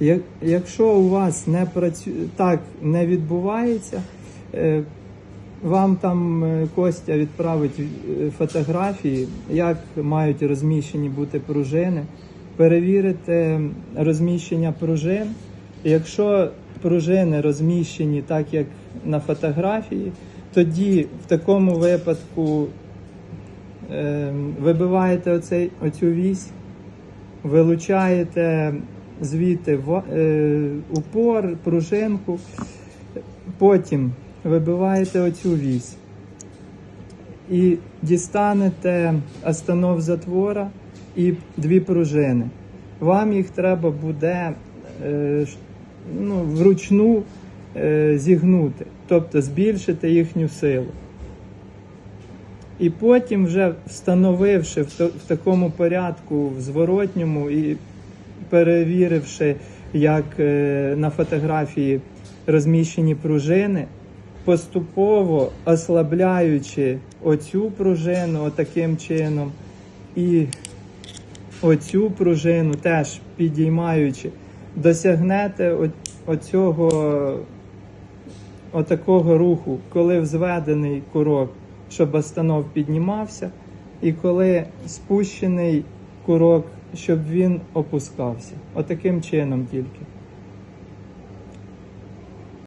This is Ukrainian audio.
Як- Якщо у вас не працю... так не відбувається, е, вам там е, Костя відправить е, фотографії, як мають розміщені бути пружини. Перевірите розміщення пружин. Якщо пружини розміщені так, як на фотографії, тоді в такому випадку е, вибиваєте оцей, оцю вісь, вилучаєте звідти е, упор, пружинку, потім вибиваєте оцю вісь і дістанете останов затвора і дві пружини. Вам їх треба буде е, ну, вручну е, зігнути, тобто збільшити їхню силу. І потім, вже встановивши в, такому порядку в зворотньому і перевіривши, як е, на фотографії розміщені пружини, поступово ослабляючи оцю пружину отаким чином, і оцю пружину теж підіймаючи, досягнете оцього отакого руху, коли взведений курок, щоб останов піднімався, і коли спущений курок, щоб він опускався. Отаким чином тільки.